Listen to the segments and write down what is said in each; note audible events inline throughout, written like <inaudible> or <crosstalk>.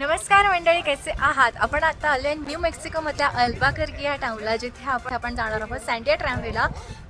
नमस्कार मंडळी कसे आहात? आपण आता आले न्यू मेक्सिकोमधल्या अल्बाकर्गी या टाउनला जिथे आपण आपण जाणार आहोत सँडिया ट्रॅमवेला.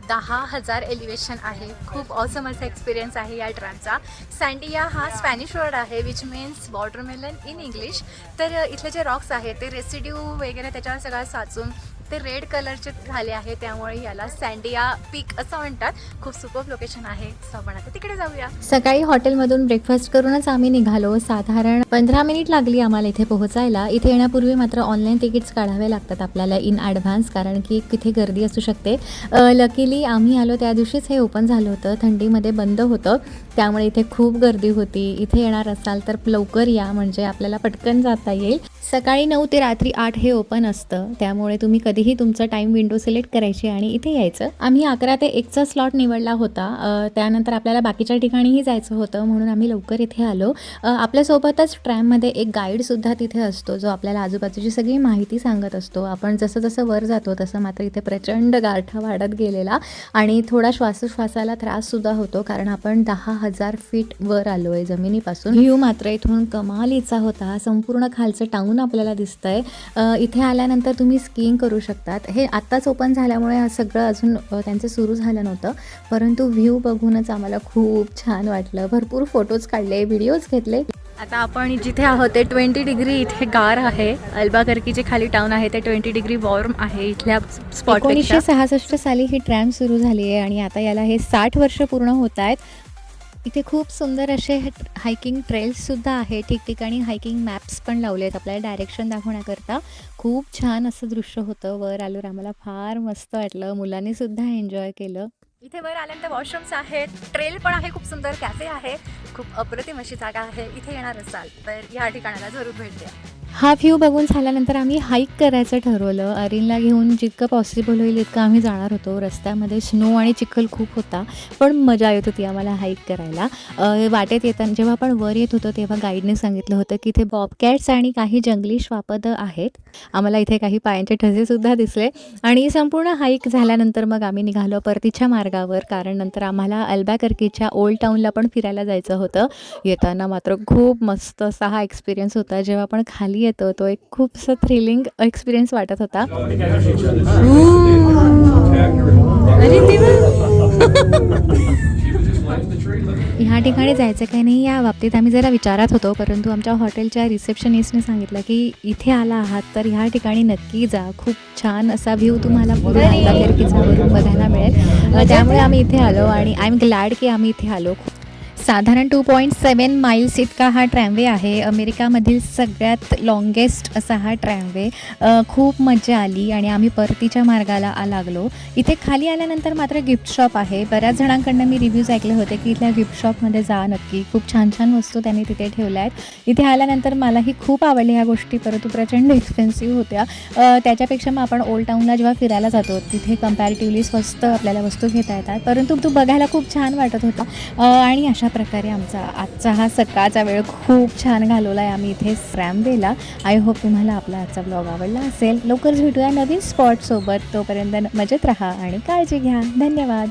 दहा हजार एलिव्हेशन आहे. खूप ऑसम असा एक्सपिरियन्स आहे या ट्रॅमचा. सँडिया हा स्पॅनिश वर्ड आहे which means watermelon in English तर इथले जे रॉक्स आहेत ते रेसिड्यू वगैरे त्याच्यावर सगळं साचून ते रेड कलरचे झाले आहे त्यामुळे याला सँडिया पीक असं म्हणतात. खूप सुपर लोकेशन आहे सो आपण आता तिकडे जाऊया. सकाळी हॉटेलमधून ब्रेकफास्ट करूनच आम्ही निघालो. साधारण पंधरा मिनिट लागली आम्हाला इथे पोहोचायला. इथे येण्यापूर्वी मात्र ऑनलाईन तिकीट्स काढावे लागतात आपल्याला इन ॲडव्हान्स कारण की तिथे गर्दी असू शकते. लकीली आम्ही आलो त्या दिवशीच हे ओपन झालं होतं. थंडीमध्ये बंद होतं. त्यामुळे इथे खूप गर्दी होती. इथे येणार असाल तर लवकर या म्हणजे आपल्याला पटकन जाता येईल. सकाळी नऊ ते रात्री आठ हे ओपन असतं. त्यामुळे तुम्ही कधी कधीही तुमचा टाईम विंडो सिलेक्ट करायची आणि इथे यायचं. आम्ही अकरा ते एकचा स्लॉट निवडला होता. त्यानंतर आपल्याला बाकीच्या ठिकाणीही जायचं होतं म्हणून आम्ही लवकर इथे आलो. आपल्यासोबतच ट्रॅममध्ये एक गाईडसुद्धा तिथे असतो जो आपल्याला आजूबाजूची सगळी माहिती सांगत असतो. आपण जसं जसं वर जातो तसं मात्र इथे प्रचंड गारठा वाढत गेलेला आणि थोडा श्वासोश्वासाला त्राससुद्धा होतो कारण आपण दहा हजार फीट वर आलो आहे जमिनीपासून. व्ह्यू मात्र इथून कमालीचा होता. संपूर्ण खालचं टाऊन आपल्याला दिसतंय. इथे आल्यानंतर तुम्ही स्कीइंग करू शकतात. हे आत्ताच ओपन झाल्यामुळे हा सगळं अजून त्यांचं सुरू झालं नव्हतं. परंतु व्ह्यू बघूनच आम्हाला खूप छान वाटलं. भरपूर फोटोज काढले व्हिडिओज घेतले. आता आपण जिथे आहोत ते ट्वेंटी डिग्री इथे गार आहे. अल्बाकर्की जे खाली टाऊन आहे ते ट्वेंटी डिग्री वॉर्म आहे इथल्या स्पॉट एकोणीसशे सहासष्ट साली ही ट्रॅम सुरू झाली आहे आणि आता याला हे साठ वर्ष पूर्ण होत आहेत. इथे खूप सुंदर असे हायकिंग ट्रेल्ससुद्धा आहे ठिकठिकाणी हायकिंग मॅप्स पण लावले आहेत. आपल्याला डायरेक्शन दाखवण्याकरता खूप छान असं दृश्य होतं. वर आलो आम्हाला फार मस्त वाटलं. मुलांनी सुद्धा एन्जॉय केलं. इथे वर आल्यानंतर वॉशरूम्स आहेत. ट्रेल पण आहे खूप सुंदर कॅफे आहे. खूप अप्रतिम अशी जागा आहे. इथे येणार असाल तर या ठिकाणाला जरूर भेट द्या. हा व्ह्यू बघून झाल्यानंतर आम्ही हाईक करायचं ठरवलं. अरिनला घेऊन जितकं पॉसिबल होईल इतकं आम्ही जाणार होतो. रस्त्यामध्ये स्नो आणि चिखल खूप होता पण मजा येत होती आम्हाला हाईक करायला. वाटेत येताना जेव्हा आपण वर येत होतो तेव्हा गाईडने सांगितलं होतं की इथे बॉबकॅट्स आणि काही जंगली श्वापदं आहेत. आम्हाला इथे काही पायांचे ठसेसुद्धा दिसले. आणि संपूर्ण हाईक झाल्यानंतर मग आम्ही निघालो परतीच्या मार्गावर कारण नंतर आम्हाला अल्बॅकर्कीच्या ओल्ड टाऊनला पण फिरायला जायचं होतं. येताना मात्र खूप मस्त असा हा एक्सपिरियन्स होता. जेव्हा आपण खाली येतो. तो एक खूप असं थ्रिलिंग एक्सपिरियन्स वाटत होता. <laughs> ह्या ठिकाणी जायचं काही नाही या बाबतीत आम्ही जरा विचारात होतो परंतु आमच्या हॉटेलच्या रिसेप्शनिस्टने सांगितलं की इथे आला आहात तर ह्या ठिकाणी नक्की जा. खूप छान असा व्ह्यू तुम्हाला पूर्ण बघायला मिळेल. त्यामुळे आम्ही इथे आलो आणि आय एम ग्लॅड की आम्ही इथे आलो. साधारण टू पॉईंट सेवन माइल्स इतका हा ट्रॅमवे आहे. अमेरिकामधील सगळ्यात लॉंगेस्ट असा हा ट्रॅमवे. खूप मजा आली आणि आम्ही परतीच्या मार्गाला आ लागलो. इथे खाली आल्यानंतर मात्र गिफ्ट शॉप आहे. बऱ्याच जणांकडनं मी रिव्ह्यूज ऐकले होते की इथल्या गिफ्ट शॉपमध्ये जा नक्की. खूप छान छान वस्तू त्यांनी तिथे ठेवल्या आहेत. इथे आल्यानंतर मलाही खूप आवडल्या ह्या गोष्टी. परंतु प्रचंड एक्सपेन्सिव्ह होत्या. त्याच्यापेक्षा मग आपण ओल्ड टाऊनला जेव्हा फिरायला जातो तिथे कम्पॅरेटिव्हली स्वस्त आपल्याला वस्तू घेता येतात. परंतु तू बघायला खूप छान वाटत होता. आणि अशा प्रकारे आमचा आजचा हा सकाळचा वेळ खूप छान घालवला आहे. आम्ही इथे रॅमवेला आय होप तुम्हाला आपला आजचा ब्लॉग आवडला असेल. लवकरच भेटूया नवीन स्पॉटसोबत तोपर्यंत मजेत राहा आणि काळजी घ्या. धन्यवाद.